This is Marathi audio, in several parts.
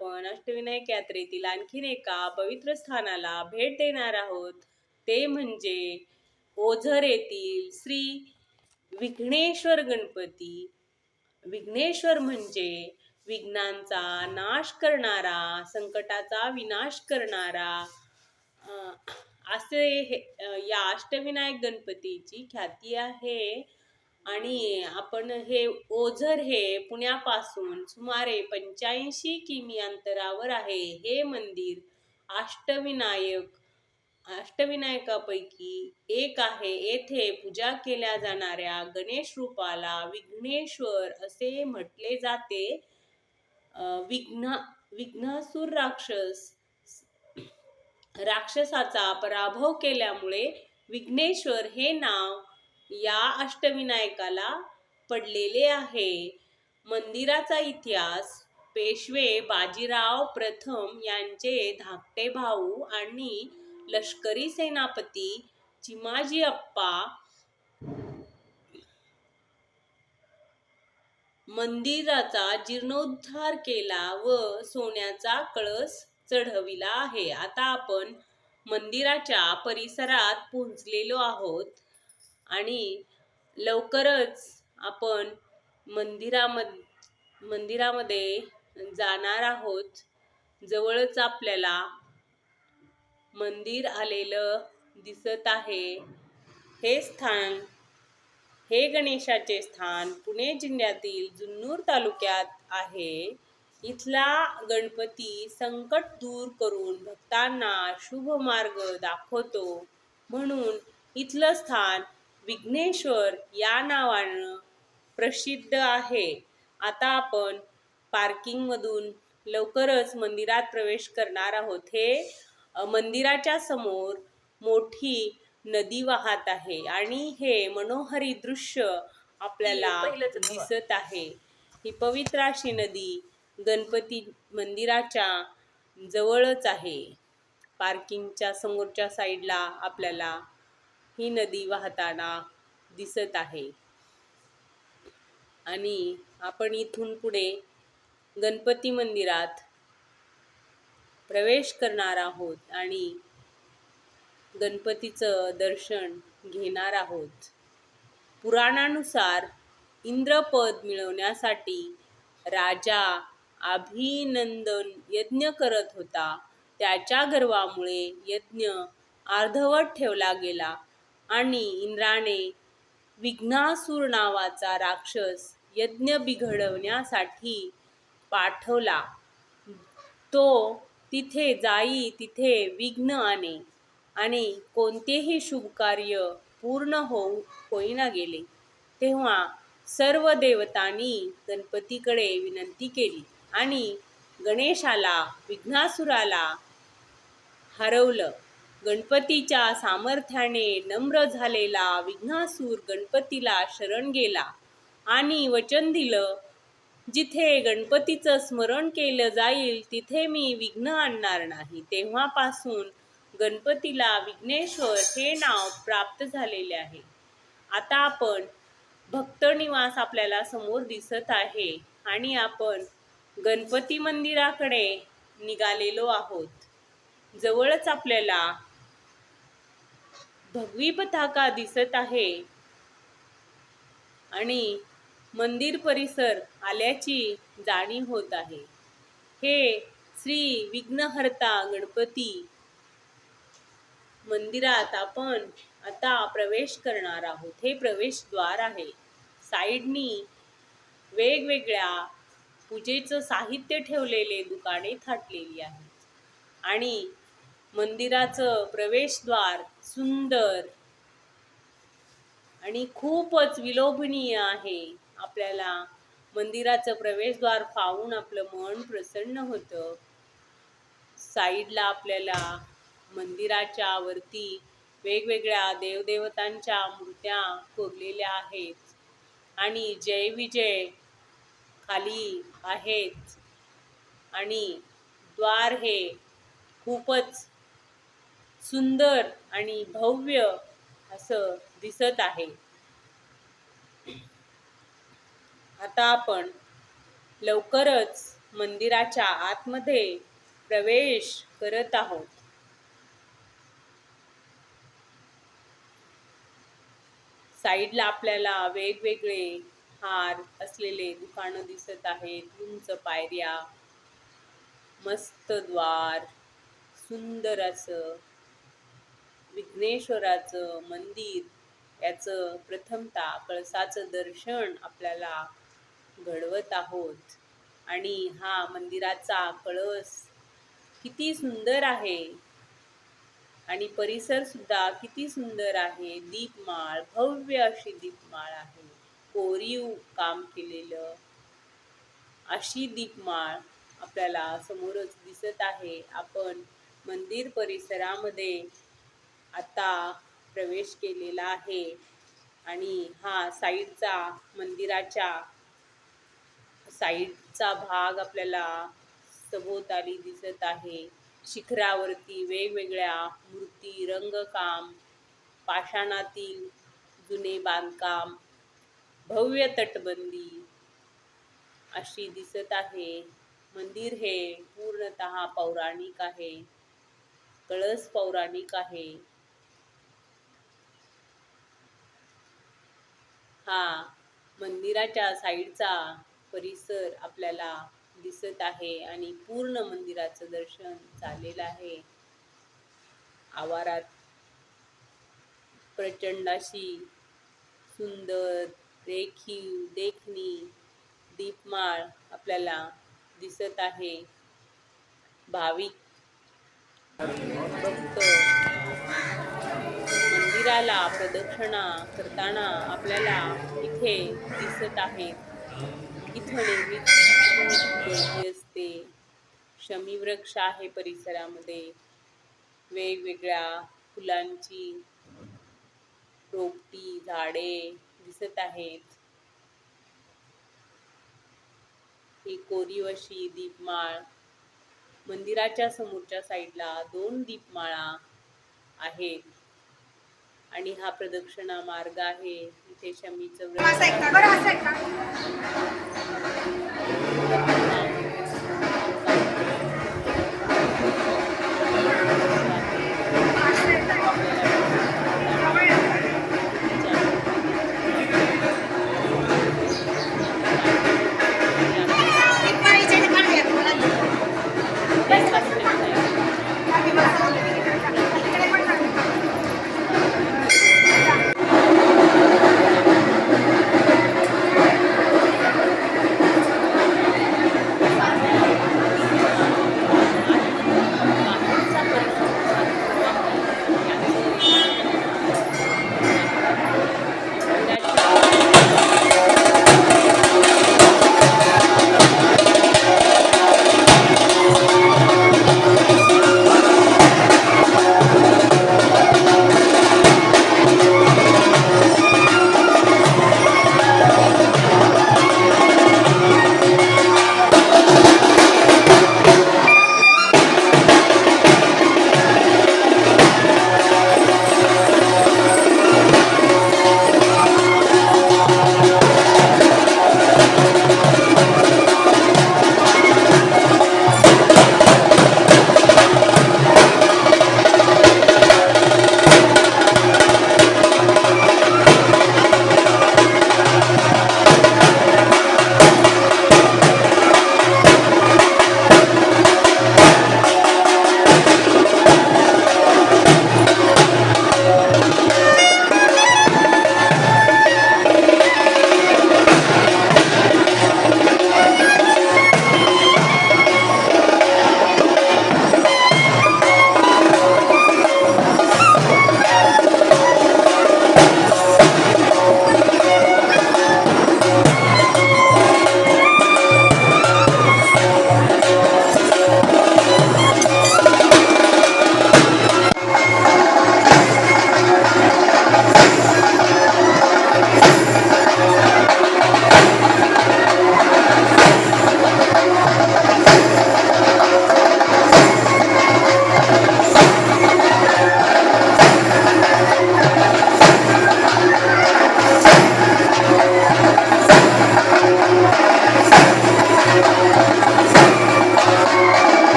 आपण अष्टविनायक यात्रेतील आणखीन एका पवित्र स्थानाला भेट देणार आहोत. ते म्हणजे ओझर येथील श्री विघ्नेश्वर गणपती. विघ्नेश्वर म्हणजे विघ्नांचा नाश करणारा संकटाचा विनाश करणारा असे हे या अष्टविनायक गणपतीची ख्याती आहे. आणि आपण हे ओझर हे पुण्यापासून सुमारे पंच्याऐंशी किमी अंतरावर आहे. हे मंदिर अष्टविनायक अष्टविनायकापैकी एक आहे. येथे पूजा केल्या जाणाऱ्या गणेश रूपाला विघ्नेश्वर असे म्हटले जाते. विघ्न विघ्नासूर राक्षस राक्षसाचा पराभव केल्यामुळे विघ्नेश्वर हे नाव या अष्टविनायकाला पडलेले आहे. मंदिराचा इतिहास पेशवे बाजीराव प्रथम यांचे धाकटे भाऊ आणि लष्करी सेनापती चिमाजी अप्पा मंदिराचा जीर्णोद्धार केला व सोन्याचा कळस चढविला आहे. आता आपण मंदिराच्या परिसरात पोहोचलेलो आहोत. आणि लवकरच आपण मंदिरामध्ये मंदिरामध्ये जाणार आहोत. जवळच आपल्याला मंदिर आलेलं दिसत आहे. हे स्थान हे गणेशाचे स्थान पुणे जिल्ह्यातील जुन्नूर तालुक्यात आहे. इथला गणपती संकट दूर करून भक्तांना शुभ मार्ग दाखवतो म्हणून इथलं स्थान विघ्नेश्वर या नावानं प्रसिद्ध आहे. आता आपण पार्किंगमधून लवकरच मंदिरात प्रवेश करणार आहोत. हे मंदिराच्या समोर मोठी नदी वाहत आहे आणि हे मनोहरी दृश्य आपल्याला. दिसत आहे. ही पवित्र अशी नदी गणपती मंदिराच्या जवळच आहे. पार्किंगच्या समोरच्या साईडला आपल्याला ही नदी वाहताना दिसत आहे. आणि आपण इथून पुढे गणपती मंदिरात प्रवेश करणार आहोत आणि गणपतीचं दर्शन घेणार आहोत. पुराणानुसार इंद्रपद मिळवण्यासाठी राजा अभिनंदन यज्ञ करत होता. त्याच्या गर्वामुळे यज्ञ अर्धवट ठेवला गेला. आणि इंद्राने विघ्नासूर नावाचा राक्षस यज्ञ बिघडवण्यासाठी पाठवला. तो तिथे जाई तिथे विघ्न आणे आणि कोणतेही शुभ कार्य पूर्ण होऊ होईना गेले. तेव्हा सर्व देवतांनी गणपतीकडे विनंती केली आणि गणेशाला विघ्नासुराला हरवलं. गणपतीच्या सामर्थ्याने नम्र झालेला विघ्नासूर गणपतीला शरण गेला. आणि वचन दिलं जिथे गणपतीचं स्मरण केलं जाईल तिथे मी विघ्न आणणार नाही. तेव्हापासून गणपतीला विघ्नेश्वर हे नाव प्राप्त झालेले आहे. आता आपण भक्तनिवास आपल्याला समोर दिसत आहे आणि आपण गणपती मंदिराकडे निघालेलो आहोत. जवळच आपल्याला भगवी पताका दिसत आहे. आणि मंदिर परिसर आल्याची जाणीव होत आहे. हे श्री विघ्नहर्ता गणपती मंदिरात आपण आता प्रवेश करणार आहोत. हे प्रवेशद्वार आहे. साईडनी वेगवेगळ्या पूजेचं साहित्य ठेवलेले दुकाने थाटलेली आहेत. आणि मंदिराचं प्रवेशद्वार सुंदर आणि खूपच विलोभनीय आहे. आपल्याला मंदिराचं प्रवेशद्वार पाहून आपलं मन प्रसन्न होतं. साईडला आपल्याला मंदिराच्या वरती वेगवेगळ्या देवदेवतांच्या मूर्त्या कोरलेल्या आहेत आणि जय विजय खाली आहेत. आणि द्वार हे खूपच सुंदर आणि भव्य असं दिसत आहे. आता आपण लवकरच मंदिराच्या आतमध्ये प्रवेश करत आहोत. साईडला आपल्याला वेगवेगळे हार असलेले दुकानं दिसत आहेत. उंच पायऱ्या मस्त द्वार सुंदर असं विघ्नेश्वराचं मंदिर याचं प्रथमता कळसाचं दर्शन आपल्याला घडवत आहोत. आणि हा मंदिराचा कळस किती सुंदर आहे. आणि परिसर सुद्धा किती सुंदर आहे. दीपमाळ भव्य अशी दीपमाळ आहे. कोरीव काम केलेलं अशी दीपमाळ आपल्याला समोरच दिसत आहे. आपण मंदिर परिसरामध्ये आता प्रवेश केलेला आहे. आणि हा साईडचा मंदिराच्या साईडचा भाग आपल्याला सभोवताली दिसत आहे. शिखरावरती वेगवेगळ्या मूर्ती रंगकाम पाषाणातील जुने बांधकाम भव्य तटबंदी अशी दिसत आहे. मंदिर हे पूर्णतः पौराणिक आहे. कळस पौराणिक आहे. हा मंदिराच्या साईडचा परिसर आपल्याला दिसत आहे आणि पूर्ण मंदिराचं दर्शन झालेलं आहे. आवारात प्रचंड अशी सुंदर रेखीव देखणी दीपमाळ आपल्याला दिसत आहे. भाविक भक्त मंदिराला प्रदक्षिणा करताना आपल्याला इथे दिसत आहेत इथं नेहमीच गर्दी असते. शमी वृक्ष आहे परिसरामध्ये. वेगवेगळ्या फुलांची रोपटी झाडे दिसत आहेत. ही कोरीव अशी दीपमाळ. मंदिराच्या समोरच्या साईडला दोन दीपमाळा आहेत. आणि हा प्रदक्षिणा मार्ग आहे. इथे शमीचं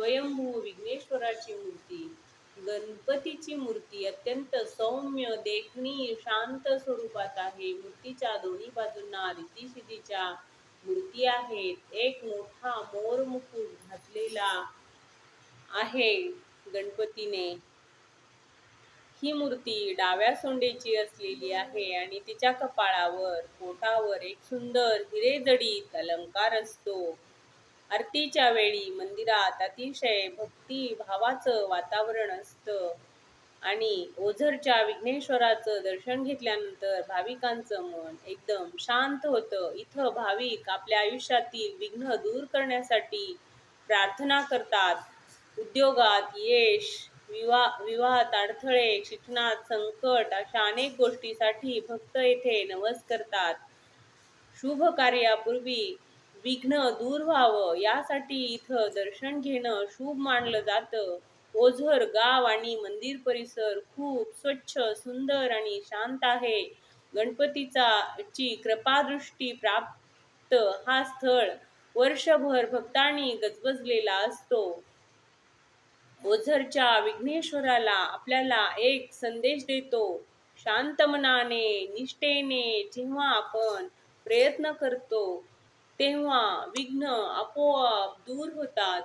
स्वयंभू विघ्नेश्वराची मूर्ती. गणपतीची मूर्ती अत्यंत सौम्य देखणी शांत स्वरूपात आहे. मूर्तीच्या दोन्ही बाजूंना रितीशितीच्या मूर्ती आहेत. एक मोठा मोर मुकुट घातलेला आहे गणपतीने. ही मूर्ती डाव्या सोंडेची असलेली आहे आणि तिच्या कपाळावर पोटावर एक सुंदर हिरेदडीत अलंकार असतो. आरतीच्या वेळी मंदिरात अतिशय भक्ती भावाचं वातावरण असतं. आणि ओझरच्या विघ्नेश्वराचं दर्शन घेतल्यानंतर भाविकांचं मन एकदम शांत होतं. इथं भाविक आपल्या आयुष्यातील विघ्न दूर करण्यासाठी प्रार्थना करतात. उद्योगात यश विवाह विवाहात अडथळे शिक्षणात संकट अशा अनेक गोष्टीसाठी भक्त येथे नवस करतात. शुभ कार्यापूर्वी विघ्न दूर व्हावं. यासाठी इथं दर्शन घेणं शुभ मानलं जातं. ओझर गाव आणि मंदिर परिसर खूप स्वच्छ सुंदर आणि शांत आहे. गणपतीचा ची कृपादृष्टी प्राप्त हा स्थळ वर्षभर भक्तांनी गजबजलेला असतो. ओझरच्या विघ्नेश्वराला आपल्याला एक संदेश देतो. शांत मनाने निष्ठेने जेव्हा आपण प्रयत्न करतो तेव्हा विघ्न आपोआप दूर होतात.